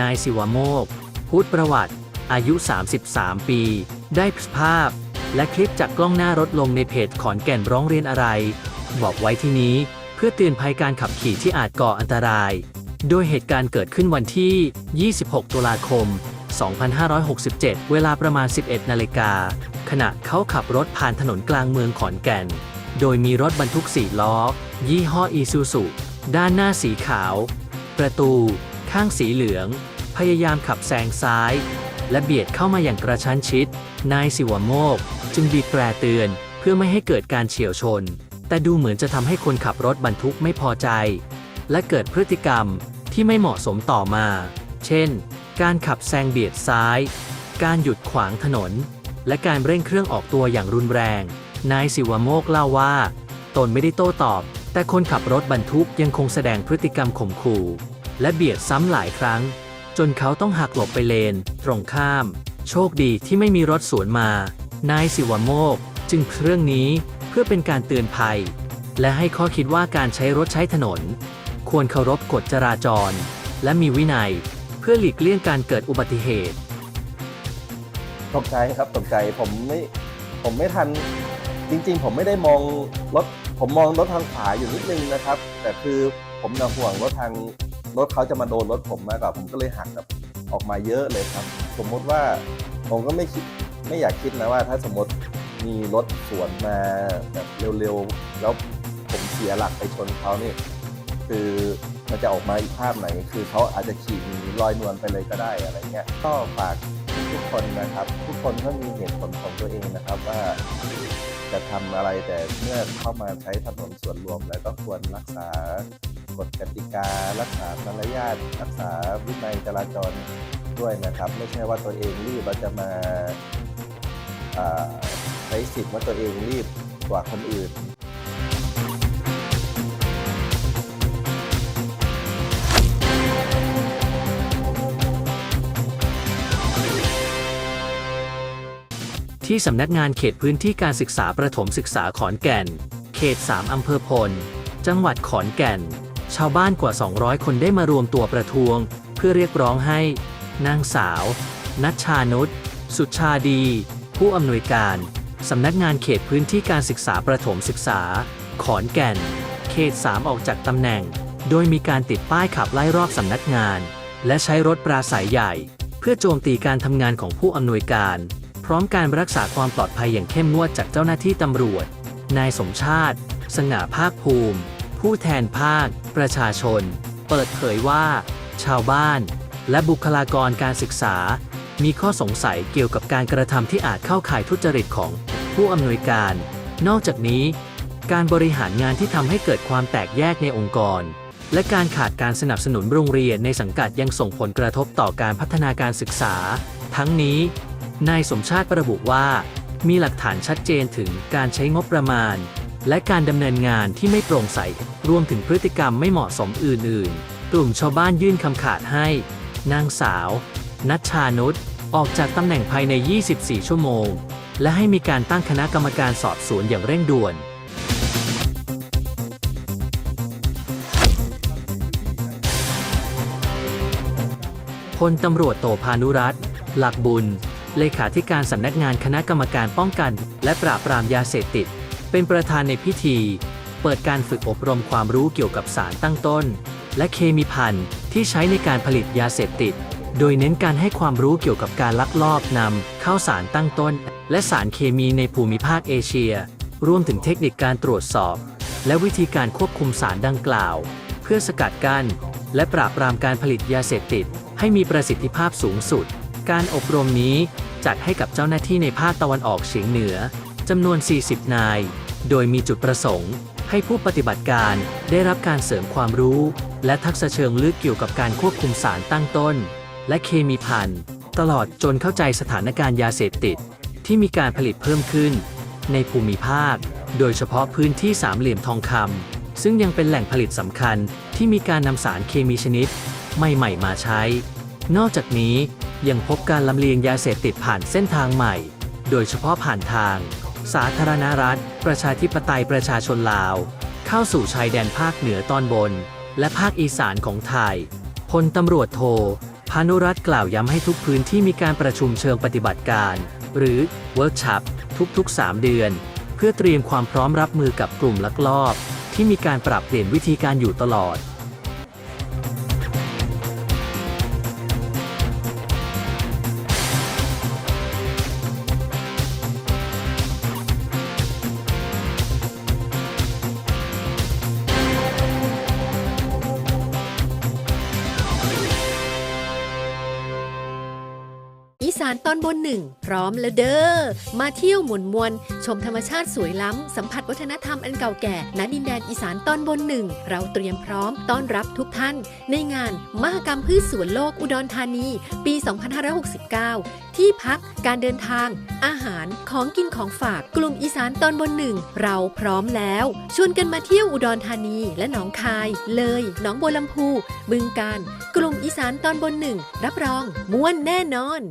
นายศิวโมก พูดประวัติ อายุ 33 ปี ได้ภาพ และคลิปจากกล้องหน้ารถลงในเพจขอนแก่นร้องเรียนอะไร บอกไว้ที่นี้เพื่อเตือนภัยการขับขี่ที่อาจก่ออันตราย โดยเหตุการณ์เกิดขึ้นวันที่ 26 ตุลาคม 2567 เวลาประมาณ 11 นาฬิกา ขณะเขาขับรถผ่านถนนกลางเมืองขอนแก่น โดยมีรถบรรทุก 4 ล้อ ยี่ห้ออีซูซุด้านหน้าสีขาว ประตู ข้างสีเหลือง พยายามขับแซงซ้าย และเบียดเข้ามาอย่างกระชั้นชิด นายสิวโมก จึงบีบแตรเตือนเพื่อไม่ให้เกิดการเฉียวชน แต่ดูเหมือนจะทำให้คนขับรถบรรทุกไม่พอใจ และเกิดพฤติกรรมที่ไม่เหมาะสมต่อมา เช่น การขับแซงเบียดซ้าย การหยุดขวางถนน และการเร่งเครื่องออกตัวอย่างรุนแรง นายสิวโมกเล่าว่า ตนไม่ได้โต้ตอบ แต่คนขับรถบรรทุกยังคงแสดงพฤติกรรมข่มขู่ และเบียดซ้ำหลายครั้ง จนเขาต้องหักหลบไปเลน ตรงข้าม โชคดีที่ไม่มีรถสวนมา นายสิวโมก จึงเรื่องนี้เพื่อเป็นการเตือนภัย และให้ข้อคิดว่าการใช้รถใช้ถนน ควรเคารพกฎจราจร และมีวินัย เพื่อหลีกเลี่ยงการเกิดอุบัติเหตุ ตกใจครับตกใจผมไม่ผมไม่ทันจริงๆ ผมไม่ได้มองรถผมมองรถทางขวาอยู่นิดนึงนะครับ แต่คือผมน่ะห่วงรถทาง รถเขาจะมาโดนรถผมมากกว่าผมก็เลยหักแบบออกมาเยอะเลยครับ สมมติว่าผมก็ไม่คิดไม่อยากคิดนะว่า ถ้าสมมติมีรถสวนมาแบบเร็วๆแล้วผมเสียหลักไปชนเขานี่คือมันจะออกมาอีกภาพไหน คือเขาอาจจะขี่หนีลอยนวลไปเลยก็ได้อะไรเงี้ยก็ฝากทุกคนนะครับ ทุกคนก็มีเหตุผลของตัวเองนะครับว่าจะทำอะไรแต่เมื่อเข้ามาใช้ถนนส่วนรวมแล้วก็ควรรักษา กฎกติการักษามารยาทรักษาวินัยจราจรด้วยนะครับ ไม่ใช่ว่าตัวเองรีบแล้วจะมาอ่าใช้สิทธิ์ว่าตัวเองรีบกว่าคนอื่นที่สำนักงานเขตพื้นที่การศึกษาประถมศึกษาขอนแก่น เขต 3 อำเภอพล จังหวัดขอนแก่น ชาวบ้านกว่า 200 คนได้มารวมตัวประท้วง เพื่อเรียกร้องให้ นางสาว นัชชานุชสุชาดี ผู้อำนวยการสำนักงานเขตพื้นที่การศึกษาประถมศึกษา ขอนแก่น เขต 3 ออกจากตำแหน่ง โดยมีการติดป้ายขับไล่รอบสำนักงาน และใช้รถปราศัยใหญ่ เพื่อโจมตีการทำงานของผู้อำนวยการ พร้อมการรักษาความปลอดภัยอย่างเข้มงวดจากเจ้าหน้าที่ตำรวจ นายสมชาติ สง่าภาคภูมิ ผู้แทนภาค ประชาชน เปิดเผยว่า ชาวบ้าน และบุคลากรการศึกษา มีข้อสงสัยเกี่ยวกับการกระทำที่อาจเข้าข่ายทุจริตของผู้อำนวยการ นอกจากนี้ การบริหารงานที่ทำให้เกิดความแตกแยกในองค์กร และการขาดการสนับสนุนโรงเรียนในสังกัดยังส่งผลกระทบต่อการพัฒนาการศึกษา ทั้งนี้ นายสมชาติระบุว่า มีหลักฐานชัดเจนถึงการใช้งบประมาณ และการดำเนินงานที่ไม่โปร่งใส รวมถึงพฤติกรรมไม่เหมาะสมอื่น ๆ กลุ่มชาวบ้านยื่นคำขาดให้ นางสาว นัชชานุชออกจากตำแหน่งภายใน 24 ชั่วโมง และให้มีการตั้งคณะกรรมการสอบสวนอย่างเร่งด่วน พลตำรวจโตพานุรัตน์หลักบุญ เลขาธิการสำนักงานคณะกรรมการป้องกัน และปราบปรามยาเสพติด เป็นประธานในพิธี เปิดการฝึกอบรมความรู้เกี่ยวกับสารตั้งต้น และเคมีพันธุ์ที่ใช้ในการผลิตยาเสพติด โดยเน้นการให้ความรู้เกี่ยวกับการลักลอบนำเข้าสารตั้งต้น และสารเคมีในภูมิภาคเอเชีย รวมถึงเทคนิคการตรวจสอบ และวิธีการควบคุมสารดังกล่าว เพื่อสกัดกั้นและปราบปรามการผลิตยาเสพติด ให้มีประสิทธิภาพสูงสุด การอบรมนี้จัดให้กับเจ้าหน้าที่ในภาคตะวันออกเฉียงเหนือจำนวน 40 นาย โดยมีจุดประสงค์ ให้ผู้ปฏิบัติการได้รับการเสริมความรู้ และทักษะเชิงลึกเกี่ยวกับการควบคุมสารตั้งต้น และเคมีพันธุ์ตลอดจนเข้าใจสถานการณ์ยาเสพติด ที่มีการผลิตเพิ่มขึ้น ในภูมิภาค โดยเฉพาะพื้นที่สามเหลี่ยมทองคำซึ่งยังเป็นแหล่งผลิตสำคัญที่มีการนำสารเคมีชนิด ใหม่ๆมาใช้ นอกจากนี้ยังพบการลำเลียงยาเสพติดผ่านเส้นทางใหม่ โดยเฉพาะผ่านทาง สาธารณรัฐ ประชาธิปไตยประชาชนลาว เข้าสู่ชายแดนภาคเหนือตอนบน และภาคอีสานของไทยพลตำรวจโทพานุรัตน์กล่าวย้ำให้ทุกพื้นที่มีการประชุมเชิงปฏิบัติการ หรือเวิร์กช็อปทุกๆ 3 เดือน เพื่อเตรียมความพร้อมรับมือกับกลุ่มลักลอบ ที่มีการปรับเปลี่ยนวิธีการอยู่ตลอด สานตอนบนหนึ่งพร้อมแล้วเด้อ มาเที่ยวหมุนมวน ชมธรรมชาติสวยล้ำ สัมผัสวัฒนธรรมอันเก่าแก่ณดินแดนอีสานตอนบนหนึ่ง เราเตรียมพร้อมต้อนรับทุกท่าน ในงานมหกรรมพืชสวนโลกอุดรธานี ปี 2569 ที่พักการเดินทาง อาหารของกินของฝากกลุ่มอีสานตอนบนหนึ่งเราพร้อมแล้วชวนกันมาเที่ยวอุดรธานีและหนองคาย เลยหนองบัวลำพูบึงการ กลุ่มอีสานตอนบนหนึ่งรับรองม่วนแน่นอน